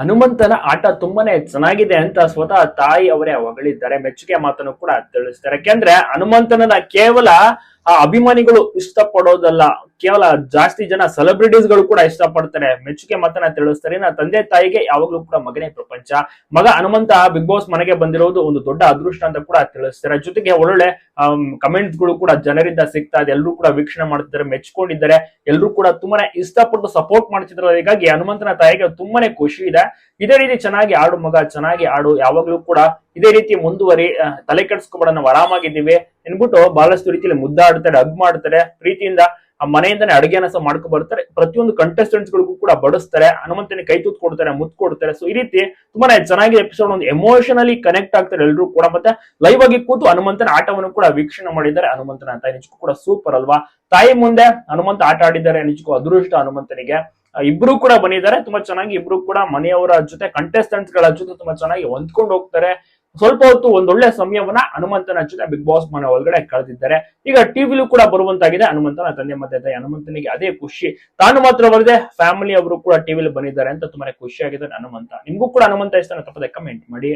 ಹನುಮಂತನ ಆಟ ತುಂಬಾನೇ ಚೆನ್ನಾಗಿದೆ ಅಂತ ಸ್ವತಃ ತಾಯಿ ಅವರೇ ಹೊಗಳಿದ್ದಾರೆ ಮೆಚ್ಚುಗೆ ಮಾತನ್ನು ಕೂಡ ತಿಳಿಸ್ತಾರೆ. ಯಾಕೆಂದ್ರೆ ಹನುಮಂತನನ್ನ ಕೇವಲ ಆ ಅಭಿಮಾನಿಗಳು ಇಷ್ಟಪಡೋದಲ್ಲ. ಕೇವಲ ಜಾಸ್ತಿ ಜನ ಸೆಲೆಬ್ರಿಟೀಸ್ಗಳು ಕೂಡ ಇಷ್ಟಪಡ್ತಾರೆ. ಮೆಚ್ಚುಗೆ ಮಾತನ್ನ ತಿಳಿಸ್ತಾರೆ. ನನ್ನ ತಂದೆ ತಾಯಿಗೆ ಯಾವಾಗ್ಲೂ ಕೂಡ ಮಗನೇ ಪ್ರಪಂಚ. ಮಗ ಹನುಮಂತ ಬಿಗ್ ಬಾಸ್ ಮನೆಗೆ ಬಂದಿರೋದು ಒಂದು ದೊಡ್ಡ ಅದೃಷ್ಟ ಅಂತ ಕೂಡ ತಿಳಿಸ್ತಾರೆ. ಜೊತೆಗೆ ಒಳ್ಳೊಳ್ಳೆ ಕಮೆಂಟ್ಸ್ಗಳು ಕೂಡ ಜನರಿಂದ ಸಿಗ್ತಾ ಇದೆ. ಎಲ್ಲರೂ ಕೂಡ ವೀಕ್ಷಣೆ ಮಾಡ್ತಿದ್ದಾರೆ, ಮೆಚ್ಕೊಂಡಿದ್ದಾರೆ. ಎಲ್ಲರೂ ಕೂಡ ತುಂಬಾನೇ ಇಷ್ಟಪಟ್ಟು ಸಪೋರ್ಟ್ ಮಾಡ್ತಿದ್ರು ಹೀಗಾಗಿ ಹನುಮಂತನ ತಾಯಿಗೆ ತುಂಬಾನೇ ಖುಷಿ ಇದೆ. ಇದೇ ರೀತಿ ಚೆನ್ನಾಗಿ ಆಡು ಮಗ, ಚೆನ್ನಾಗಿ ಆಡು. ಯಾವಾಗ್ಲೂ ಕೂಡ ಇದೇ ರೀತಿ ಮುಂದುವರಿ ತಲೆ ಕೆಡಿಸ್ಕೊಬೇಡ, ನಾವು ಆರಾಮಾಗಿದ್ದೀವಿ. ಎನ್ಬಿಟ್ಟು ಬಹಳಷ್ಟು ರೀತಿಯಲ್ಲಿ ಮುದ್ದಾಡ್ತಾರೆ ಅಗ್ ಮಾಡ್ತಾರೆ. ಪ್ರೀತಿಯಿಂದ ಆ ಮನೆಯಿಂದನೇ ಅಡುಗೆನ ಸಹ ಮಾಡ್ಕೊ ಬರ್ತಾರೆ. ಪ್ರತಿಯೊಂದು ಕಂಟೆಸ್ಟೆಂಟ್ಸ್ ಗಳಿಗೂ ಕೂಡ ಬಡಿಸ್ತಾರೆ ಹನುಮಂತನ ಕೈ ತೂತ್ ಕೊಡ್ತಾರೆ, ಮುತ್ ಕೊಡ್ತಾರೆ. ಸೊ ಈ ರೀತಿ ತುಂಬಾನೇ ಚೆನ್ನಾಗಿ ಎಪಿಸೋಡ್ ಒಂದು ಎಮೋಷನಲಿ ಕನೆಕ್ಟ್ ಆಗ್ತಾರೆ ಎಲ್ಲರೂ ಕೂಡ. ಮತ್ತೆ ಲೈವ್ ಆಗಿ ಕೂತು ಹನುಮಂತನ ಆಟವನ್ನು ಕೂಡ ವೀಕ್ಷಣೆ ಮಾಡಿದ್ದಾರೆ. ಹನುಮಂತನ ಅಂತ ನಿಜಕ್ಕೂ ಕೂಡ ಸೂಪರ್ ಅಲ್ವಾ? ತಾಯಿ ಮುಂದೆ ಹನುಮಂತ ಆಟ ಆಡಿದ್ದಾರೆ ನಿಜಕ್ಕೂ ಅದೃಷ್ಟ ಹನುಮಂತನಿಗೆ. ಇಬ್ರು ಕೂಡ ಬಂದಿದ್ದಾರೆ. ತುಂಬಾ ಚೆನ್ನಾಗಿ ಇಬ್ರು ಕೂಡ ಮನೆಯವರ ಜೊತೆ ಕಂಟೆಸ್ಟೆಂಟ್ಸ್ಗಳ ಜೊತೆ ತುಂಬಾ ಚೆನ್ನಾಗಿ ಹೊಂದ್ಕೊಂಡು ಹೋಗ್ತಾರೆ. ಸ್ವಲ್ಪ ಹೊತ್ತು ಒಂದೊಳ್ಳೆ ಸಮಯವನ್ನ ಹನುಮಂತನ ಜೊತೆ ಬಿಗ್ ಬಾಸ್ ಮನೆ ಒಳಗಡೆ ಕಳೆದಿದ್ದಾರೆ. ಈಗ ಟಿವಿಲೂ ಕೂಡ ಬರುವಂತಾಗಿದೆ. ಹನುಮಂತನ ತಂದೆ ಮತ್ತೆ ತಾಯಿ ಹನುಮಂತನಿಗೆ ಅದೇ ಖುಷಿ. ತಾನು ಮಾತ್ರ ಬರದೆ ಫ್ಯಾಮಿಲಿ ಅವರು ಕೂಡ ಟಿವಿಲಿ ಬಂದಿದ್ದಾರೆ ಅಂತ ತುಂಬಾನೇ ಖುಷಿಯಾಗಿದೆ ಹನುಮಂತ. ನಿಮ್ಗೂ ಕೂಡ ಹನುಮಂತ ಇಷ್ಟ ತಪ್ಪದೆ ಕಮೆಂಟ್ ಮಾಡಿ.